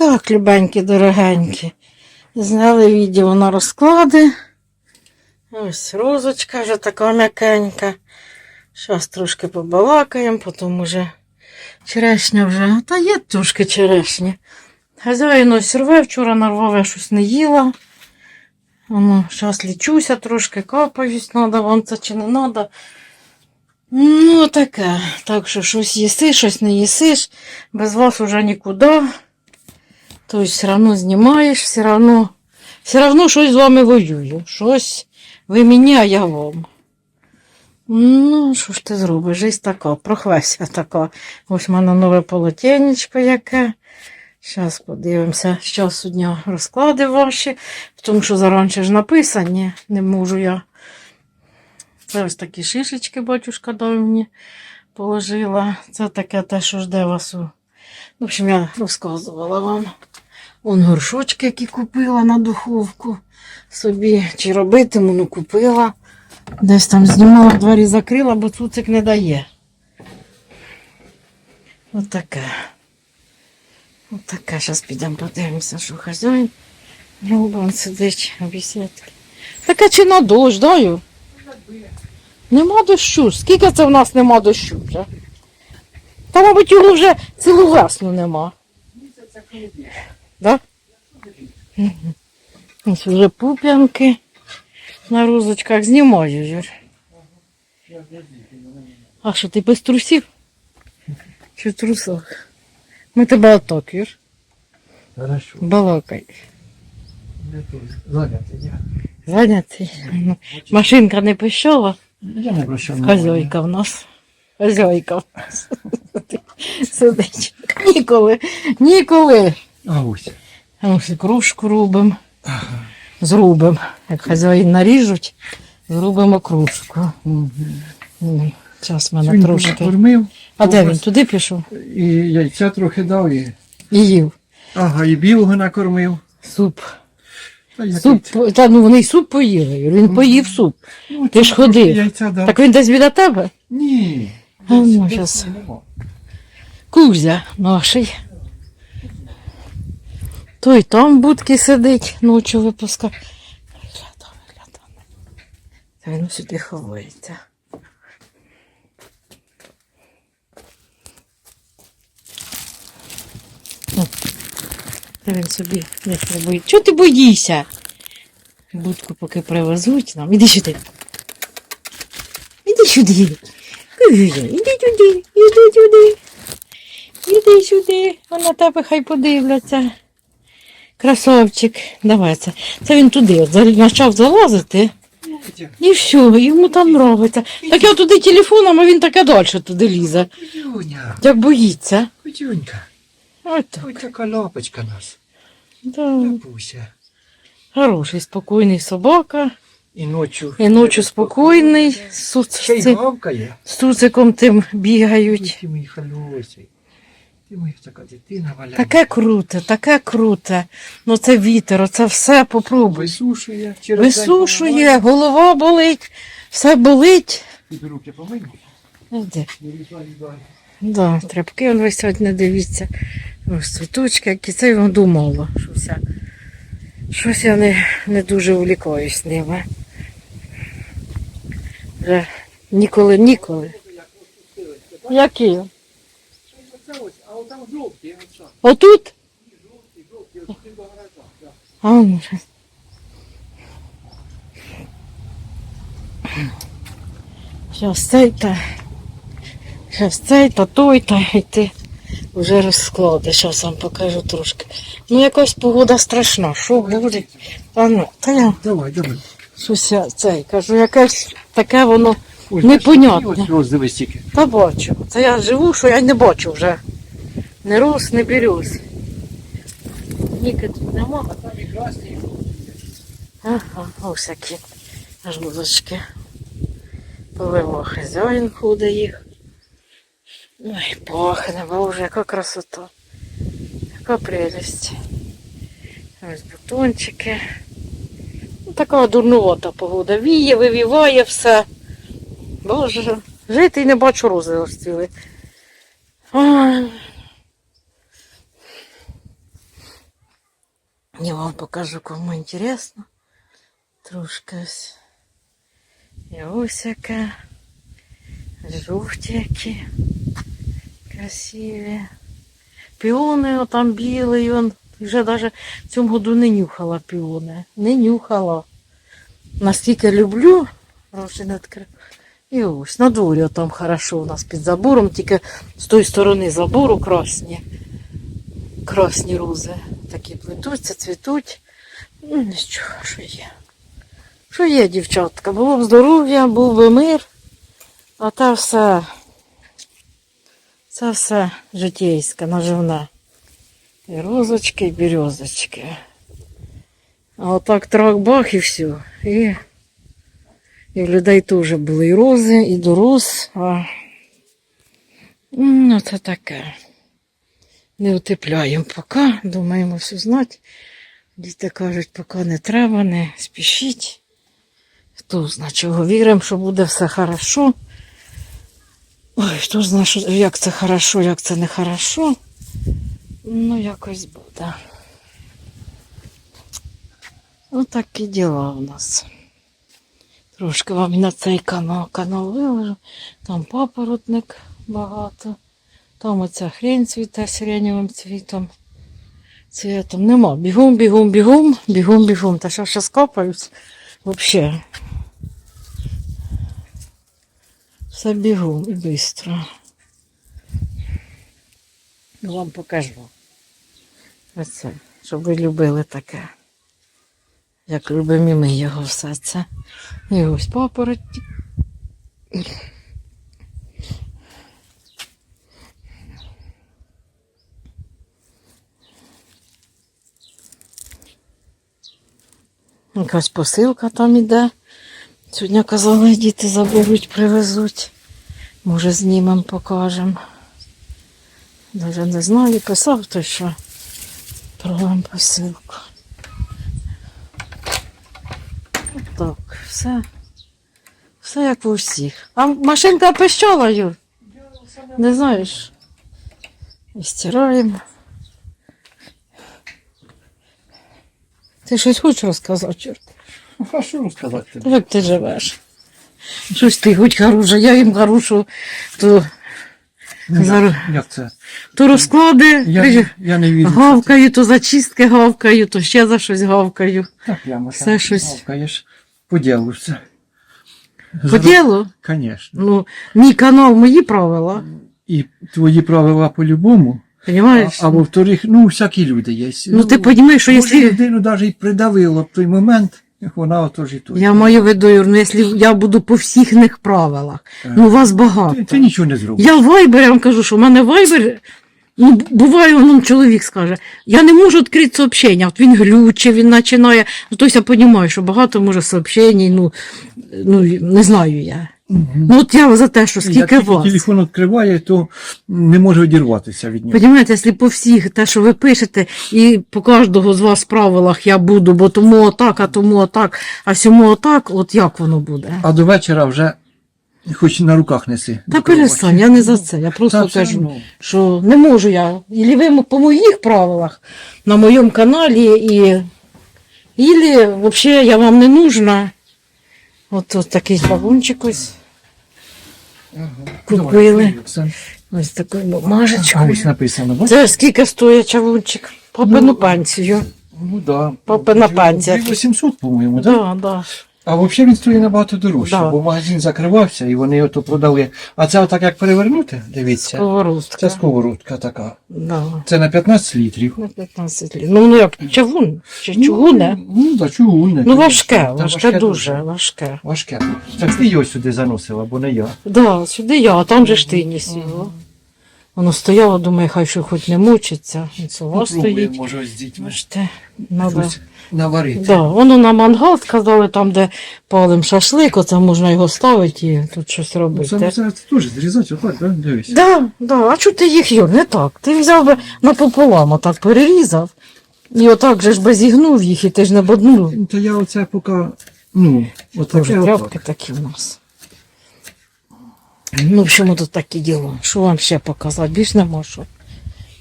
Так, любенькі, дорогенькі. Зняли відео на розклади. Ось розочка вже така м'якенька. Зараз трошки побалакаємо, потім уже черешня вже. Та є трошки черешні. Хазяїн ось рве, вчора нарвав, щось не їла. Ну, зараз лічуся трошки, капаюсь, треба вам це чи не треба. Ну, таке. Так що щось їси, щось не їсиш. Без вас уже нікуди. Тобто все одно знімаєш, все одно, все одно щось з вами воюю. Щось ви мені, а я вам. Ну, що ж ти зробиш? Жизнь така, прохвеся така. Ось в мене нове полотенечко яке. Зараз подивимося з часу розклади ваші, тому що заранше ж написані, не можу я. Це ось такі шишечки, батюшка дав мені положила. Це таке те, що жде вас у. В общем, я розказувала вам. Вон горшочки, які купила на духовку собі. Чи робитиму, ну купила. Десь там знімала, двері закрила, бо цуцик не дає. Отаке. Отаке. Зараз підемо подивимося, що хазяїн. Рубан сидить бесідки. Таке чи на дощ, даю? Нема дощу. Скільки це в нас нема дощу вже? Та, мабуть, його вже цілу весну нема. Да? Ось вже пуп'янки на розочках знімаю, Юр. А що, ти без трусів? Чи в трусах? Ми тебе отак, Юр. Хорошо. Балакай. Я я. Зайнятий. Ну, Машинка не пищала. Я не прощав. Хазяйка в нас. Хазяйка в нас. Сидить. Ніколи. Ніколи. А ось. А Ось і кружку робимо. Зробимо. Як хазяїн наріжуть, зробимо кружку. Зараз в мене Сьогодні трошки. покормив. А де він? Туди пішов? І яйця трохи дав. І... І їв. Ага, і білого накормив. Суп. Та Суп. Та ну вони й суп поїли. Юр. Він поїв суп. Ну, Ти ж ходив. Так він десь біля тебе? Ні. А, ну, нема. Кузя наший. Той там будки сидить, ночі випуска. Виглядав, виглядав. Та він сюди ховається. Та він собі не боїться. Чого ти боїшся? Будку поки привезуть нам. Іди сюди. Іди сюди. Іди сюди, іди сюди. Іди сюди, а на тебе хай подивляться. Красавчик, давай це. Це він туди от почав залазити. І все, йому там нравиться. Так я туди телефоном, а він таке далі туди лізе. Як боїться. Кутюнька. Ось так. така лапочка нас. Да. Хороший, спокійний собака. І ночі. І ночі спокійний. Ще й гавкає. з цуциком тим бігають. Мій. Ти моя така дитина валяє. Таке круте, таке круте. Ну це вітер, оце все попробуй. Висушує. через Висушує, голова болить, все болить. Тобі руки помий. Де? Не лізай, лізай. Да, тряпки он висять, не дивіться. Ось цвіточки, які це його думало. Щось я, щось я не, не дуже увлікаюсь ними. Вже ніколи, ніколи. Які? А от там жовті, оце. Отут? А, ну, щас. Щас цей та. Щас цей та той та і ти вже розклади. Щас вам покажу трошки. Ну якась погода страшна. Що буде? А ну, та я Давай, давай. щось я цей кажу, якесь таке воно. Ось, Непонятно. бачиш, Ось роздивись тільки. Та бачу. Це я живу, що я й не бачу вже. Не рос, не берез. Ніки тут нема. Там і красні, і жовті. Ага, ось які жмузочки. Поливо хазяїн ходить їх. Ой, пахне, боже, яка красота. Яка прелість. Ось бутончики. Ну, така дурнувата погода. Віє, вивіває все. Боже, жити і не бачу рози розцвіли. Ой. Я вам покажу, кому інтересно. Трошки ось. Яке. Жовті які. Красиві. Піони отам білий, он вже навіть в цьому году не нюхала піони. Не нюхала. Настільки люблю, не відкрив. І ось на дворі там хорошо у нас під забором, тільки з тої сторони забору красні. Красні рози. Такі плетуться, цвітуть. Ну, нічого, що є. Що є, дівчатка? Було б здоров'я, був би мир, а та все. Це все житейське, наживне. І розочки, і березочки. А отак трак-бах і все. І, і в людей теж були і рози, і до роз. А... Ну, це таке. Не утепляємо поки, думаємо все знати. Діти кажуть, поки не треба, не спішіть. Хто знає, чого віримо, що буде все хорошо. Ой, хто знає, що- як це хорошо, як це не хорошо. Ну, якось буде. Отакі діла у нас. Трошки вам на цей канал, канал виложу. Там папоротник багато. Там оця хрень цвіте сиреневим цвітом. Цвітом нема. Бігом, бігом, бігом, бігом, бігом. Та що ще скопаюсь. Взагалі. Все бігом і швидко. Вам покажу. Оце, щоб ви любили таке. Як любимо ми його все це. І ось папороті. Якась посилка там іде. Сьогодні казали, діти заберуть, привезуть. Може, знімемо, покажемо. Даже не знаю, писав той, що програм посилку. Так, все. Все як у всіх. А машинка пищала, Юр? Не знаєш? І стираємо. Ти щось хочеш розказати, Юр? Ну, а що розказати тобі? Як ти живеш? Щось ти хоч хороша, я їм хорошу, то, Ну, Зараз- як, це? то розклади, Я, я не вірю. що це- гавкаю, то за чистки гавкаю, то ще за щось гавкаю. Так, прямо Все так, щось. гавкаєш. По ділу все. По ділу, Звісно. ну, мій канал, мої правила. І твої правила по-любому. А, а во-вторых, ну, всякі люди є. Ну, ти розумієш, що може, якщо... людину навіть і придавило в той момент, вона отож і тут. Я маю в виду, Юр, ну, якщо я буду по всіх них правилах, ну, вас багато. Ти, ти нічого не зробиш. Я вайбер, я вам кажу, що в мене вайбер, ну, буває, ну, чоловік скаже, я не можу відкрити сообщення, от він глюче, він починає, ну, тобто я розумію, що багато може сообщень, ну, ну, не знаю я. Ну, от я за те, що скільки тільки вас. телефон відкриває, то не може відірватися від нього. Понимаєте, якщо по всіх те, що ви пишете, і по кожного з вас правилах я буду, бо тому отак, а тому отак, а сьому отак, от як воно буде? А до вечора вже хоч на руках неси. Та перестань, я не за це. Я просто Та все кажу, одно. що не можу я. Ілі ви по моїх правилах на моєму каналі, і ілі взагалі я вам не нужна. От, от такий бабунчик ось. Купили. Ось таку бумажечку. ось написано. Це скільки стоїть чавунчик? Попину панцію. Ну да. Попина панція. 800, по-моєму, так? Да, да. А взагалі він стоїть набагато дорожче, Да. бо магазин закривався і вони ото продали. А це отак як перевернути, дивіться. Сковородка. Це сковородка така. Да. Це на 15 літрів. На 15 літ. Ну, ну як, чавун? Чи чугуне? Ну, ну да, чугунне. Ну, звісно. важке, Та важке дуже, важке. Важке. Так ти його сюди заносила, бо не я. Да, сюди я, а там же ж ти не сіла. Воно стояло, думаю, хай що хоч не мучиться. Сова стоїть. може, з дітьми. Бачите, надо. Щось наварити. Да, воно на мангал сказали, там, де палим шашлик, оце можна його ставити і тут щось Ну, робити. Це, це теж зрізати, отак, да? дивись. Да, да. А чого ти їх Юр, не так? Ти взяв би напополам, отак перерізав. І отак же ж би зігнув їх, і ти ж не боднув. Ну, То я оце поки, ну, отаке отак. тряпки такі у нас. Ну, в общем, тут такі діло. Що вам ще показати? Більш нема що.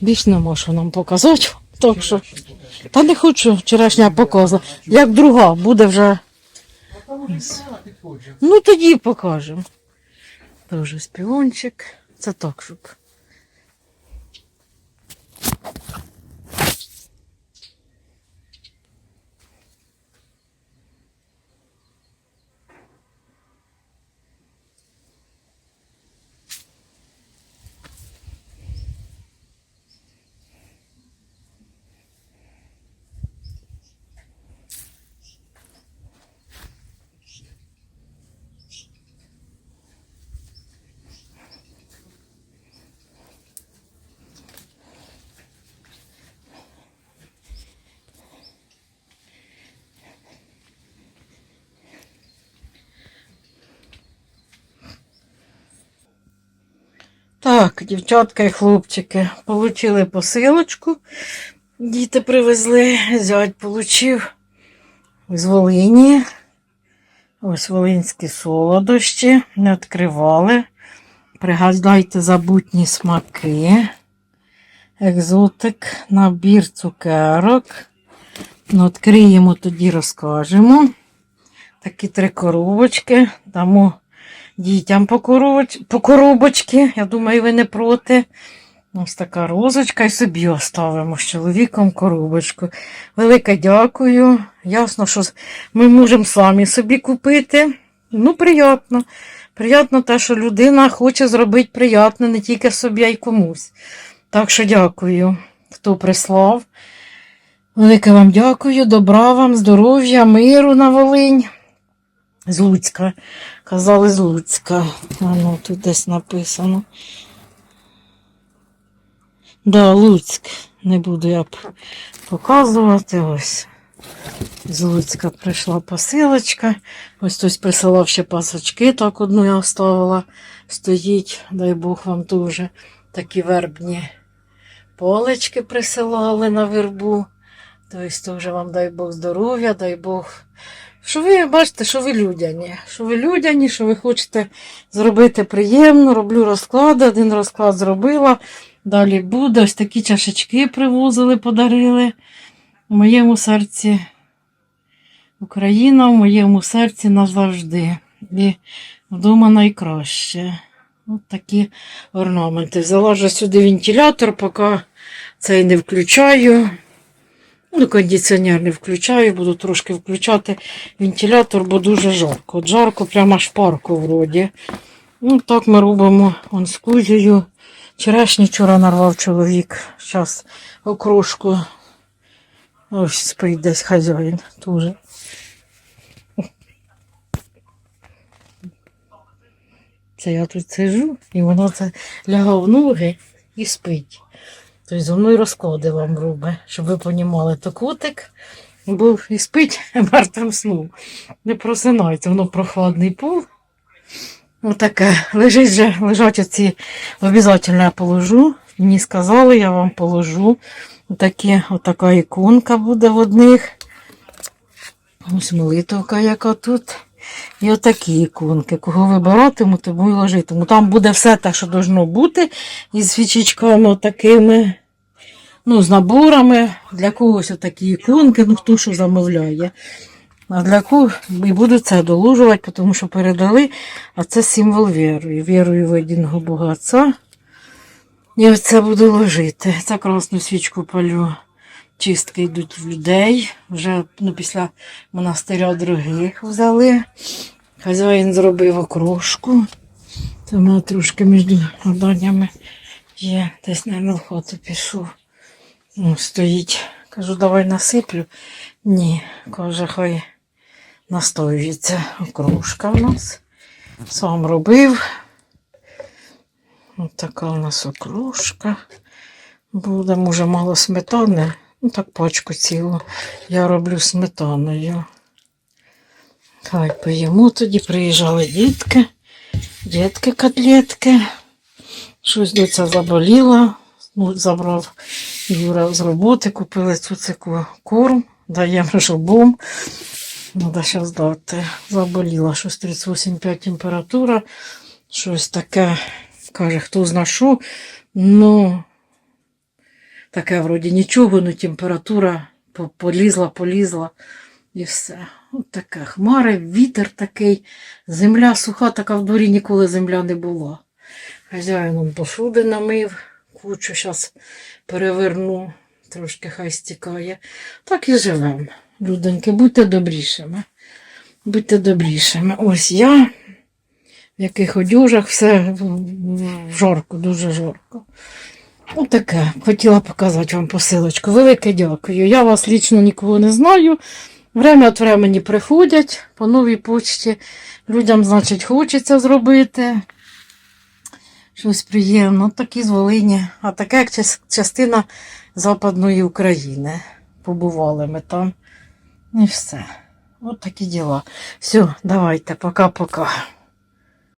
Більш нема що нам показати. Так що Та не хочу вчорашня показа. Як друга буде вже. Ну тоді покажемо. Дуже співончик. Це так, щоб. Так, дівчатка і хлопчики получили посилочку. Діти привезли, зять получив з Волині. Ось волинські солодощі. Не відкривали. Пригадайте забутні смаки. Екзотик, набір цукерок. Ну, відкриємо, тоді розкажемо. Такі три коробочки. Дамо дітям по, коробоч... коробочки. Я думаю, ви не проти. Ось така розочка і собі оставимо з чоловіком коробочку. Велике дякую. Ясно, що ми можемо самі собі купити. Ну, приємно. Приємно те, що людина хоче зробити приємне не тільки собі, а й комусь. Так що дякую, хто прислав. Велике вам дякую, добра вам, здоров'я, миру на Волинь. З Луцька. Казали з Луцька. А ну, тут десь написано. Да, Луцьк. Не буду я показувати. Ось. З Луцька прийшла посилочка. Ось хтось присилав ще пасочки, так одну я оставила. Стоїть, дай Бог вам дуже такі вербні полечки присилали на вербу. Тобто теж вам дай Бог здоров'я, дай Бог. Що ви бачите, що ви людяні, що ви людяні, що ви хочете зробити приємно, роблю розклади, один розклад зробила, далі буде. Ось такі чашечки привозили, подарили. У моєму серці Україна, в моєму серці назавжди. І вдома найкраще. Ось такі орнаменти. Взяла вже сюди вентилятор, поки цей не включаю. Ну, кондиціонер не включаю, буду трошки включати вентилятор, бо дуже жарко. От жарко, прямо аж парку вроді. Ну, так ми робимо он з кузею. Черешні вчора нарвав чоловік. Зараз окрошку. Ось спить десь хазяїн теж. Це я тут сижу, і воно це лягає в ноги і спить. Тобто зо мною розклади вам робить, щоб ви понімали, то котик був і спить мертвим сном. Не просинається, воно прохладний пол. Отаке. Лежить же, лежать оці, обов'язково я положу. Мені сказали, я вам положу. Отакі, отака іконка буде в одних. Ось молитовка, яка тут. І отакі іконки. Кого вибиратиму, тому і ложитиму. Там буде все те, що должно бути. Із свічечками такими. Ну, з наборами. Для когось отакі іконки, ну хто що замовляє. А для кого і буду це доложувати, тому що передали, а це символ віри. Вірую в єдиного Бога Отця. І оце буду ложити. Це красну свічку палю. Чистки йдуть в людей. Вже ну, після монастиря других взяли. Хазяїн зробив окрошку. Мене трошки між ладонями є. Десь, мабуть, в пішов. Ну, стоїть. Кажу, давай насиплю. Ні, каже, хай настоюється окрошка в нас. Сам робив. Ось така у нас окрошка. Буде, може, мало сметани. Ну, так пачку цілу. Я роблю сметаною. Хай поїмо тоді. Приїжджали дітки. Дітки котлетки. Щось доця заболіла. Ну, забрав Юра з роботи, купили цуцику корм, даємо жобом. Треба зараз дати. Заболіла щось 38,5 температура. Щось таке, каже, хто зна що. Ну, таке вроді нічого, ну температура полізла, полізла і все. От таке. Хмари, вітер такий, земля суха, така в дворі ніколи земля не була. Хазяїн он посуди намив, кучу зараз переверну, трошки хай стікає. Так і живемо. Людоньки, будьте добрішими. Будьте добрішими. Ось я в яких одюжах, все жарко, дуже жарко. Отаке. Хотіла показати вам посилочку. Велике дякую. Я вас лічно нікого не знаю. Время від времени приходять по новій почті. Людям, значить, хочеться зробити. Щось приємно. Такі з Волині. А таке як частина Западної України. Побували ми там. І все. От такі діла. Все, давайте, пока-пока.